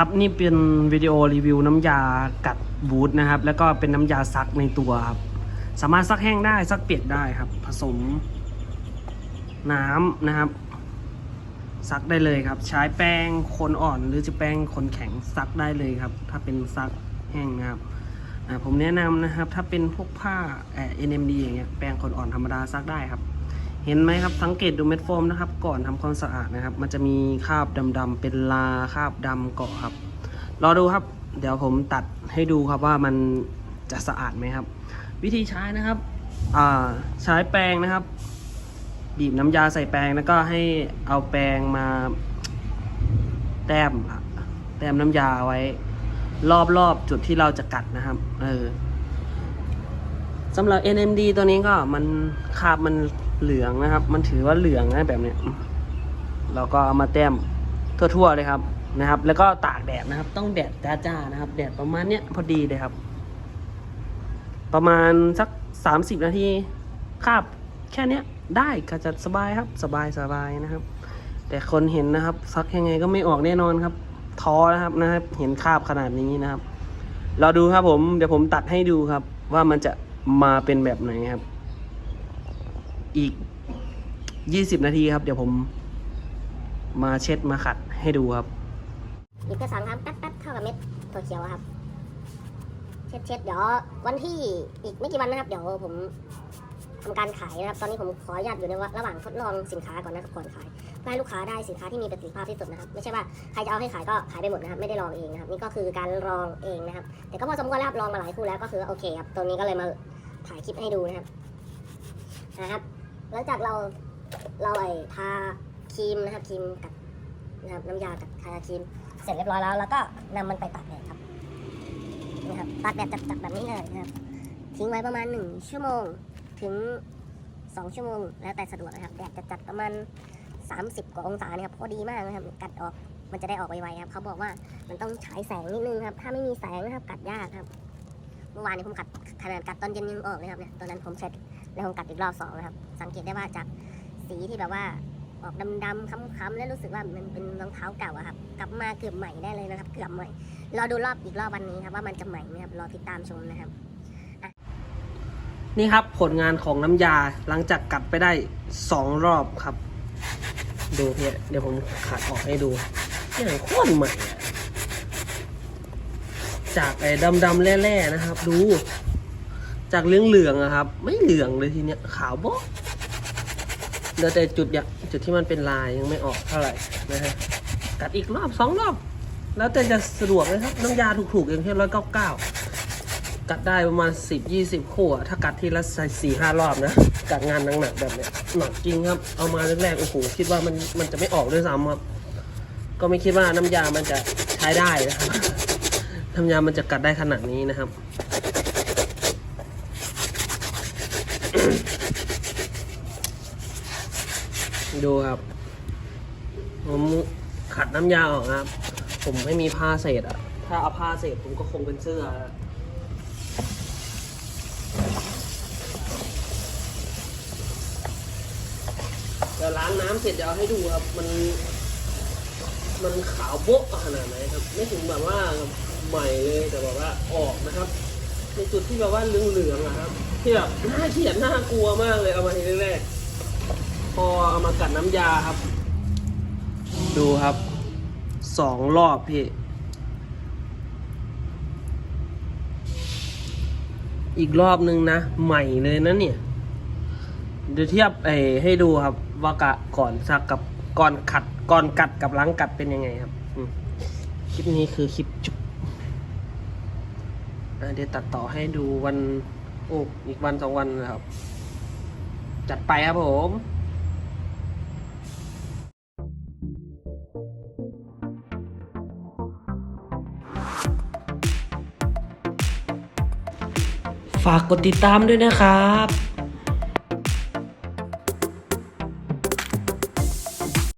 ครับนี่เป็นวิดีโอรีวิวน้ำยากัดบูทนะครับ แล้วก็เป็นน้ำยาซักในตัวครับ สามารถซักแห้งได้ซักเปียกได้ครับ ผสม น้ำนะครับ ซักได้เลยครับ ใช้แป้งคนอ่อนหรือจะแป้งคนแข็งซักได้เลยครับ ถ้าเป็นซักแห้งนะครับผมแนะนำนะครับ ถ้าเป็นพวกผ้าเอ่อ NMD อย่างเงี้ยแป้งคนอ่อนธรรมดาซักได้ครับ เห็นไหมครับสังเกตดูเม็ดโฟมนะครับ ก่อนทำความสะอาดนะครับ มันจะมีคราบดำๆเป็นลาคราบดำเกาะครับ รอดูครับ เดี๋ยวผมตัดให้ดูครับว่ามันจะสะอาดไหมครับ วิธีใช้นะครับใช้แปรงนะครับ บีบน้ำยาใส่แปรงแล้วก็ให้เอาแปรงมาแต้มแต้มน้ำยาไว้ รอบๆจุดที่เราจะกัดนะครับ เออสำหรับ NMD ตัวนี้ก็มันคราบมัน เหลืองนะครับ มันถือว่าเหลืองนะแบบเนี้ยเราก็เอามาแต้มทั่วๆเลยครับนะครับ แล้วก็ตากแดดนะครับ ต้องแดดจ้าๆนะครับ แดดประมาณเนี้ยพอดีเลยครับ ประมาณสัก30นาทีคาบแค่เนี้ยได้ก็จะสบายครับ สบายสบายนะครับ แต่คนเห็นนะครับ ซักยังไงก็ไม่ออกแน่นอนครับท้อนะครับนะครับ เห็นคราบขนาดนี้นะครับเราดูครับผมเดี๋ยวผมตัดให้ดูครับ ว่ามันจะมาเป็นแบบไหนครับ อีก 20 นาทีครับ เดี๋ยวผมมาเช็ดมาขัดให้ดูครับหยิบกระสังครับแป๊บแป๊บเท่ากับเม็ดถั่วเขียวครับ เช็ดเช็ดเดี๋ยววันที่อีกไม่กี่วันนะครับ เดี๋ยวผมทำการขายนะครับ ตอนนี้ผมขออนุญาตอยู่ในระหว่างทดลองสินค้าก่อนนะครับก่อนขายเพื่อให้ลูกค้าได้สินค้าที่มีประสิทธิภาพที่สุดนะครับ ไม่ใช่ว่าใครจะเอาให้ขายก็ขายไปหมดนะครับไม่ได้ลองเองนะครับนี่ก็คือการลองเองนะครับ แต่ก็พอสมควรแล้วครับลองมาหลายคู่แล้วก็คือโอเคครับตัวนี้ก็เลยมาถ่ายคลิปให้ดูนะครับนะครับ หลังจากเราเราไอ้ทาครีมนะครับครีมกับนะครับน้ำยากับทาครีมเสร็จเรียบร้อยแล้วแล้วก็นำมันไปตากแดดครับนะครับตากแดดจัดๆแบบนี้เลยนะครับ ทิ้งไว้ประมาณ 1 ชั่วโมงถึง 2 ชั่วโมง แล้วแต่สะดวกนะครับแดดจัดๆประมาณ 30 กว่าองศาเนี่ยครับพอดีมากนะครับกัดออกมันจะได้ออกไวๆครับเขาบอกว่ามันต้องฉายแสงนิดนึงครับ ถ้าไม่มีแสงนะครับกัดยากครับ เมื่อวานนี้ผมกัดขนาดกัดตอนเย็นยังออกเลยครับเนี่ยตอนนั้นผมเสร็จ แล้วผมกัดอีกรอบสองนะครับ สังเกตได้ว่าจากสีที่แบบว่าออกดำๆค้ำๆแล้วรู้สึกว่ามันเป็นรองเท้าเก่าอะครับ กลับมาเกือบใหม่ได้เลยนะครับ เกือบใหม่ รอดูรอบอีกรอบวันนี้ครับว่ามันจะใหม่ไหมครับ รอติดตามชมนะครับ นี่ครับผลงานของน้ำยาหลังจากกัดไปได้สองรอบครับ ดูเพี่ยเดี๋ยวผมขัดออกให้ดูอย่างโคตรใหม่ จากไอ้ดำๆแร่ๆนะครับ ดู จากเหลืองๆอะครับ ไม่เหลืองเลยทีเนี้ยขาวบ๊ะเดี๋ยวแต่จุดอยากจุดที่มันเป็นลายยังไม่ออกเท่าไหร่นะฮะกัดอีกรอบสองรอบ แล้วแต่จะสะดวกเลยครับน้ำยาถูกๆอย่างแค่ร้อยเก้าเก้ากัดได้ประมาณสิบยี่สิบคู่อะถ้ากัดทีละสี่ห้ารอบนะกัดงานหนักๆแบบเนี้ยหนักจริงครับ เอามาแรกๆโอ้โหคิดว่ามันมันจะไม่ออกด้วยซ้ำครับก็ไม่คิดว่าน้ำยามันจะใช้ได้นะครับน้ำยามันจะกัดได้ขนาดนี้นะครับ ดูครับ ผมขัดน้ำยาออกครับ ผมไม่มีผ้าเศษอะถ้าเอาผ้าเศษผมก็คงเป็นเสื้อแล้วเดี๋ยวล้างน้ำเสร็จเดี๋ยวเอาให้ดูครับ มัน มันขาวโบ๊ะขนาดไหนครับ ไม่ถึงแบบว่าใหม่เลยแต่แบบว่าออกนะครับ ในจุดที่แบบว่าเหลืองๆอะครับที่แบบน่าเกลียดน่ากลัวมากเลยเอามาทีแรกๆพอเอามากัดน้ำยาครับ ดูครับสองรอบพี่ อีกรอบนึงนะ ใหม่เลยนะเนี่ย เดี๋ยวเทียบไอ้ให้ดูครับ ว่ากะก่อนซักกับก่อนขัดก่อนกัดกับหล้างกัดเป็นยังไงครับอืมคลิปนี้คือคลิปจุบ เดี๋ยวตัดต่อให้ดูวันโอ้อีกวันสองวันนะครับ จัดไปครับผมฝากกดติดตามด้วยนะครับ